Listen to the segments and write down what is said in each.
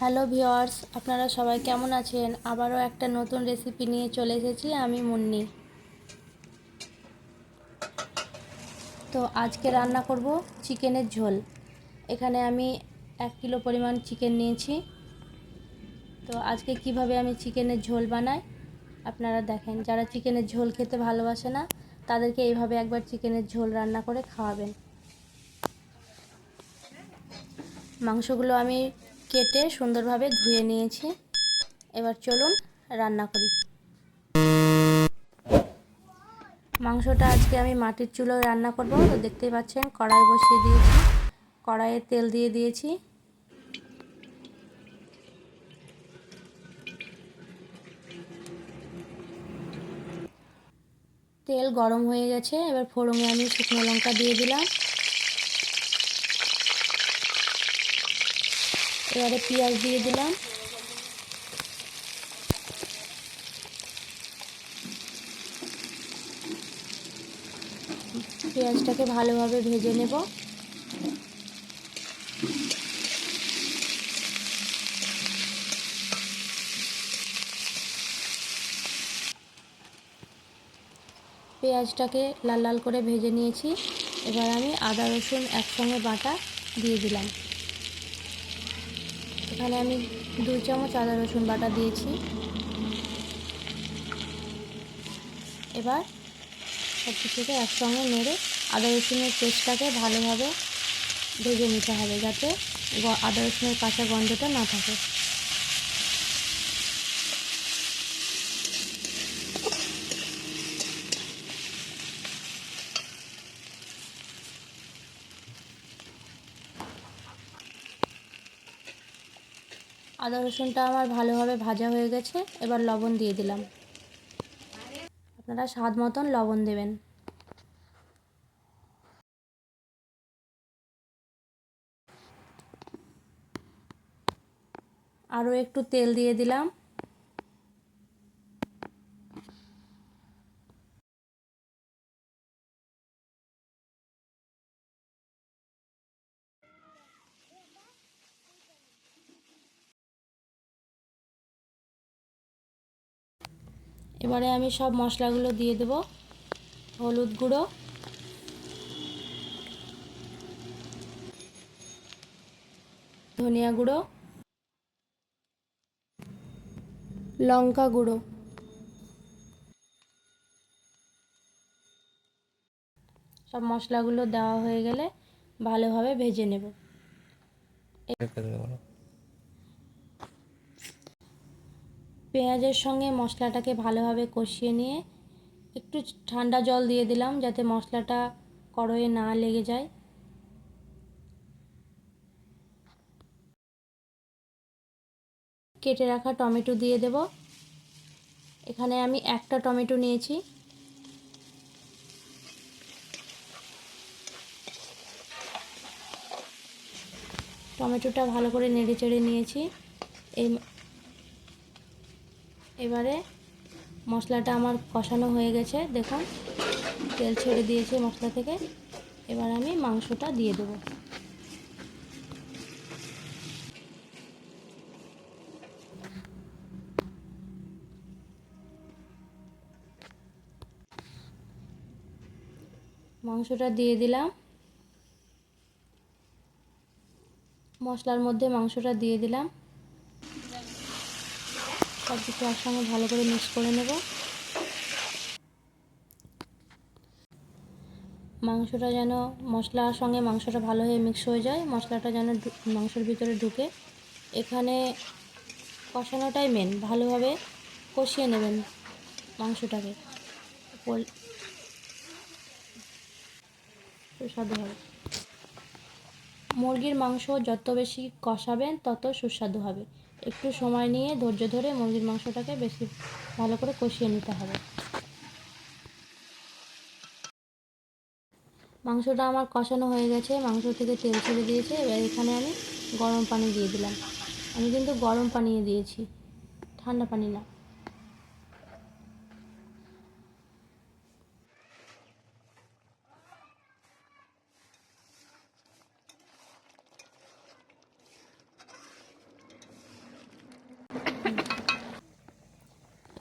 Hello viewers আপনারা সবাই কেমন আছেন? আবারও একটা নতুন রেসিপি নিয়ে চলে এসেছি আমি মুন্নি। তো আজকে রান্না করব চিকেনের ঝোল। এখানে আমি এক কিলো পরিমাণ চিকেন নিয়েছি। তো আজকে কীভাবে আমি চিকেনের ঝোল বানাই, আপনারা দেখেন। যারা চিকেনের ঝোল খেতে ভালোবাসে না, তাদেরকে এইভাবে একবার চিকেনের ঝোল রান্না করে খাওয়াবেন। মাংসগুলো আমি কেটে সুন্দরভাবে ধুয়ে নিয়েছি। এবার চলুন রান্না করি। মাংসটা আজকে আমি মাটির চুলোয় রান্না করব। তো দেখতেই পাচ্ছেন, কড়াই বসিয়ে দিয়েছি। কড়াইয়ে তেল দিয়ে দিয়েছি। তেল গরম হয়ে গেছে। এবার ফোড়নে আমি শুকনো লঙ্কা দিয়ে দিলাম। এবারে পেঁয়াজ দিয়ে দিলাম। পেঁয়াজটাকে ভালোভাবে ভেজে নেব। পেঁয়াজটাকে লাল লাল করে ভেজে নিয়েছি। এবার আমি আদা রসুন একসঙ্গে বাটা দিয়ে দিলাম। এখানে আমি দুই চামচ আদা রসুন বাটা দিয়েছি। এবার সব কিছুকে একসঙ্গে নেড়ে আদা রসুনের পেস্টটাকে ভালোভাবে ভেজে নিতে হবে যাতে আদা রসুনের কাঁচা গন্ধটা না থাকে। আদা রসুনটা আমার ভালোভাবে ভাজা হয়ে গেছে, এবার লবণ দিয়ে দিলাম। আপনারা স্বাদ মতন লবণ দেবেন। আরও একটু তেল দিয়ে দিলাম। এবারে আমি সব মশলাগুলো দিয়ে দেব, হলুদ গুঁড়ো। ধনিয়া গুঁড়ো। লঙ্কা গুঁড়ো। সব মশলাগুলো দেওয়া হয়ে গেলে ভালোভাবে ভেজে নেব। পেঁয়াজের সঙ্গে মশলাটাকে ভালোভাবে কষিয়ে নিয়ে একটু ঠান্ডা জল দিয়ে দিলাম যাতে মশলাটা কড়াইয়ে না লেগে যায়। কেটে রাখা টমেটো দিয়ে দেব। এখানে আমি একটা টমেটো নিয়েছি। টমেটোটা ভালো করে নেড়ে চেড়ে নিয়েছি। এই এবারে মশলাটা আমার কষানো হয়ে গেছে, দেখুন। তেল ছেড়ে দিয়েছে মশলা থেকে। এবার আমি মাংসটা দিয়ে দেবো। মাংসটা দিয়ে দিলাম। মশলার মধ্যে মাংসটা দিয়ে দিলাম। সব কিছু একসঙ্গে ভালো করে মিক্স করে নেব। মাংসটা যেন, মশলার সঙ্গে মাংসটা ভালো হয়ে মিক্স হয়ে যায়, মশলাটা যেন মাংসের ভিতরে ঢুকে। এখানে কষানোটাই মেন ভালোভাবে কষিয়ে নেবেন মাংসটাকে। সুস্বাদু হবে। মুরগির মাংস যত বেশি কষাবেন, তত সুস্বাদু হবে। একটু সময় নিয়ে ধৈর্য ধরে মুরগির মাংসটাকে বেশি ভালো করে কষিয়ে নিতে হবে। মাংসটা আমার কষানো হয়ে গেছে, মাংস থেকে তেল ছেড়ে দিয়েছে, এবার এখানে আমি গরম পানি দিয়ে দিলাম। আমি কিন্তু গরম পানি দিয়েছি, ঠান্ডা পানি না।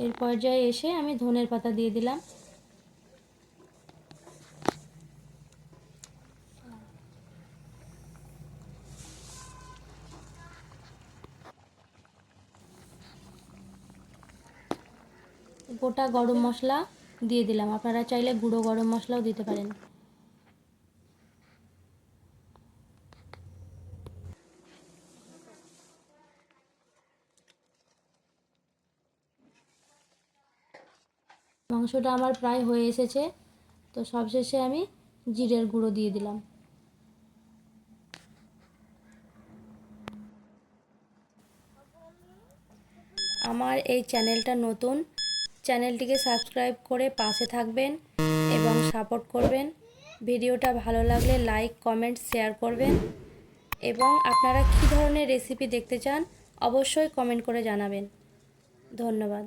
এর পর্যায়ে এসে আমি ধনের পাতা দিয়ে দিলাম। গোটা গরম মশলা দিয়ে দিলাম। আপনারা চাইলে গুঁড়ো গরম মশলাও দিতে পারেন। মাংসটা আমার প্রায় হয়ে এসেছে। তো সবশেষে আমি জিরের গুঁড়ো দিয়ে দিলাম। আমার এই চ্যানেলটা নতুন, চ্যানেলটিকে সাবস্ক্রাইব করে পাশে থাকবেন এবং সাপোর্ট করবেন। ভিডিওটা ভালো লাগলে লাইক, কমেন্ট, শেয়ার করবেন। এবং আপনারা কী ধরনের রেসিপি দেখতে চান, অবশ্যই কমেন্ট করে জানাবেন। ধন্যবাদ।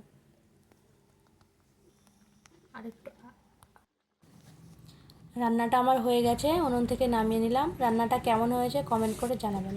রান্নাটা আমার হয়ে গেছে উনুন থেকে নামিয়ে নিলাম। রান্নাটা কেমন হয়েছে কমেন্ট করে জানাবেন।